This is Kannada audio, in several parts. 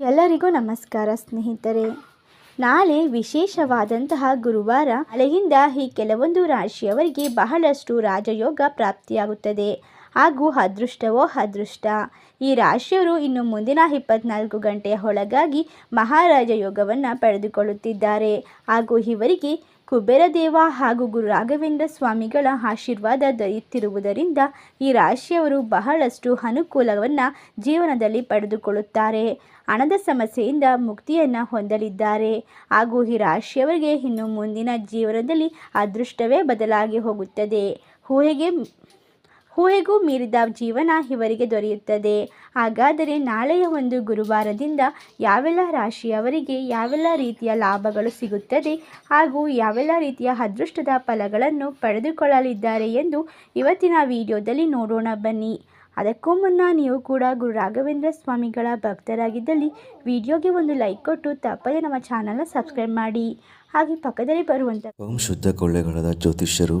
ಎಲ್ಲರಿಗೂ ನಮಸ್ಕಾರ ಸ್ನೇಹಿತರೆ. ನಾಳೆ ವಿಶೇಷವಾದಂತಹ ಗುರುವಾರ ಅಲೆಯಿಂದ ಈ ಕೆಲವೊಂದು ರಾಶಿಯವರಿಗೆ ಬಹಳಷ್ಟು ರಾಜಯೋಗ ಪ್ರಾಪ್ತಿಯಾಗುತ್ತದೆ. ಹಾಗೂ ಅದೃಷ್ಟವೋ ಅದೃಷ್ಟ. ಈ ರಾಶಿಯವರು ಇನ್ನು ಮುಂದಿನ ಇಪ್ಪತ್ನಾಲ್ಕು ಗಂಟೆಯ ಒಳಗಾಗಿ ಮಹಾರಾಜ ಯೋಗವನ್ನು ಪಡೆದುಕೊಳ್ಳುತ್ತಿದ್ದಾರೆ. ಹಾಗೂ ಇವರಿಗೆ ಕುಬೇರದೇವ ಹಾಗೂ ಗುರು ರಾಘವೇಂದ್ರ ಸ್ವಾಮಿಗಳ ಆಶೀರ್ವಾದ ದೊರೆಯುತ್ತಿರುವುದರಿಂದ ಈ ರಾಶಿಯವರು ಬಹಳಷ್ಟು ಅನುಕೂಲವನ್ನು ಜೀವನದಲ್ಲಿ ಪಡೆದುಕೊಳ್ಳುತ್ತಾರೆ. ಹಣದ ಸಮಸ್ಯೆಯಿಂದ ಮುಕ್ತಿಯನ್ನು ಹೊಂದಲಿದ್ದಾರೆ. ಹಾಗೂ ಈ ರಾಶಿಯವರಿಗೆ ಇನ್ನು ಮುಂದಿನ ಜೀವನದಲ್ಲಿ ಅದೃಷ್ಟವೇ ಬದಲಾಗಿ ಹೋಗುತ್ತದೆ. ಊಹೆಗೆ ಊಹೆಗೂ ಮೀರಿದ ಜೀವನ ಇವರಿಗೆ ದೊರೆಯುತ್ತದೆ. ಹಾಗಾದರೆ ನಾಳೆಯ ಒಂದು ಗುರುವಾರದಿಂದ ಯಾವೆಲ್ಲ ರಾಶಿಯವರಿಗೆ ಯಾವೆಲ್ಲ ರೀತಿಯ ಲಾಭಗಳು ಸಿಗುತ್ತದೆ ಹಾಗೂ ಯಾವೆಲ್ಲ ರೀತಿಯ ಅದೃಷ್ಟದ ಫಲಗಳನ್ನು ಪಡೆದುಕೊಳ್ಳಲಿದ್ದಾರೆ ಎಂದು ಇವತ್ತಿನ ವಿಡಿಯೋದಲ್ಲಿ ನೋಡೋಣ ಬನ್ನಿ. ಅದಕ್ಕೂ ಮುನ್ನ ನೀವು ಕೂಡ ಗುರು ರಾಘವೇಂದ್ರ ಸ್ವಾಮಿಗಳ ಭಕ್ತರಾಗಿದ್ದಲ್ಲಿ ವಿಡಿಯೋಗೆ ಒಂದು ಲೈಕ್ ಕೊಟ್ಟು ತಪ್ಪದೆ ನಮ್ಮ ಚಾನಲ್ನ ಸಬ್ಸ್ಕ್ರೈಬ್ ಮಾಡಿ. ಹಾಗೆ ಪಕ್ಕದಲ್ಲಿ ಬರುವಂಥ ಓಂ ಶುದ್ಧ ಕೊಳ್ಳೆಗಳಾದ ಜ್ಯೋತಿಷ್ಯರು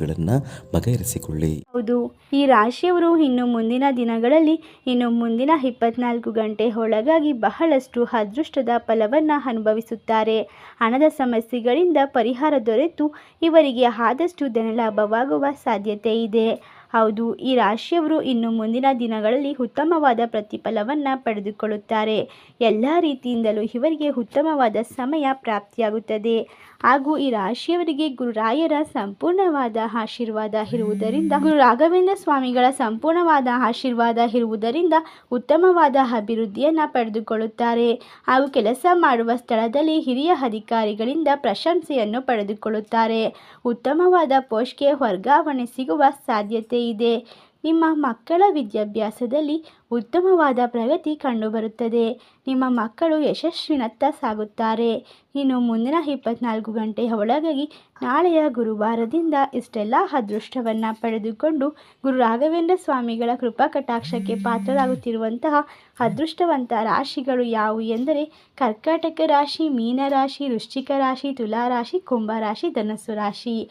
ಸಮಸ್ಯೆಗಳನ್ನು ಬಗೆಹರಿಸಿಕೊಳ್ಳಿ. ಹೌದು, ಈ ರಾಶಿಯವರು ಇನ್ನು ಮುಂದಿನ ದಿನಗಳಲ್ಲಿ, ಇನ್ನು ಮುಂದಿನ ಇಪ್ಪತ್ನಾಲ್ಕು ಗಂಟೆ ಒಳಗಾಗಿ ಬಹಳಷ್ಟು ಅದೃಷ್ಟದ ಫಲವನ್ನು ಅನುಭವಿಸುತ್ತಾರೆ. ಹಣದ ಸಮಸ್ಯೆಗಳಿಂದ ಪರಿಹಾರ ದೊರೆತು, ಇವರಿಗೆ ಆದಷ್ಟು ಧನಲಾಭವಾಗುವ ಸಾಧ್ಯತೆ ಇದೆ. ಹೌದು, ಈ ರಾಶಿಯವರು ಇನ್ನು ಮುಂದಿನ ದಿನಗಳಲ್ಲಿ ಉತ್ತಮವಾದ ಪ್ರತಿಫಲವನ್ನು ಪಡೆದುಕೊಳ್ಳುತ್ತಾರೆ. ಎಲ್ಲ ರೀತಿಯಿಂದಲೂ ಇವರಿಗೆ ಉತ್ತಮವಾದ ಸಮಯ ಪ್ರಾಪ್ತಿಯಾಗುತ್ತದೆ. ಹಾಗೂ ಈ ರಾಶಿಯವರಿಗೆ ಗುರುರಾಯರ ಸಂಪೂರ್ಣವಾದ ಆಶೀರ್ವಾದ ಇರುವುದರಿಂದ, ಗುರು ರಾಘವೇಂದ್ರ ಸ್ವಾಮಿಗಳ ಸಂಪೂರ್ಣವಾದ ಆಶೀರ್ವಾದ ಇರುವುದರಿಂದ ಉತ್ತಮವಾದ ಅಭಿವೃದ್ಧಿಯನ್ನು ಪಡೆದುಕೊಳ್ಳುತ್ತಾರೆ. ಹಾಗೂ ಕೆಲಸ ಮಾಡುವ ಸ್ಥಳದಲ್ಲಿ ಹಿರಿಯ ಅಧಿಕಾರಿಗಳಿಂದ ಪ್ರಶಂಸೆಯನ್ನು ಪಡೆದುಕೊಳ್ಳುತ್ತಾರೆ. ಉತ್ತಮವಾದ ಪೋಸ್ಟ್ಗೆ ವರ್ಗಾವಣೆ ಸಿಗುವ ಸಾಧ್ಯತೆ ಇದೆ. ನಿಮ್ಮ ಮಕ್ಕಳ ವಿದ್ಯಾಭ್ಯಾಸದಲ್ಲಿ ಉತ್ತಮವಾದ ಪ್ರಗತಿ ಕಂಡುಬರುತ್ತದೆ. ನಿಮ್ಮ ಮಕ್ಕಳು ಯಶಸ್ವಿನತ್ತ ಸಾಗುತ್ತಾರೆ. ಇನ್ನು ಮುಂದಿನ ಇಪ್ಪತ್ನಾಲ್ಕು ಗಂಟೆಯ ಒಳಗಾಗಿ ನಾಳೆಯ ಗುರುವಾರದಿಂದ ಇಷ್ಟೆಲ್ಲ ಅದೃಷ್ಟವನ್ನು ಪಡೆದುಕೊಂಡು ಗುರು ರಾಘವೇಂದ್ರ ಸ್ವಾಮಿಗಳ ಕೃಪಾ ಕಟಾಕ್ಷಕ್ಕೆ ಪಾತ್ರರಾಗುತ್ತಿರುವಂತಹ ಅದೃಷ್ಟವಂತ ರಾಶಿಗಳು ಯಾವುವು ಎಂದರೆ ಕರ್ಕಾಟಕ ರಾಶಿ, ಮೀನರಾಶಿ, ವೃಶ್ಚಿಕ ರಾಶಿ ತುಲಾ ರಾಶಿ ಕುಂಭ ರಾಶಿ ಧನಸ್ಸು ರಾಶಿ.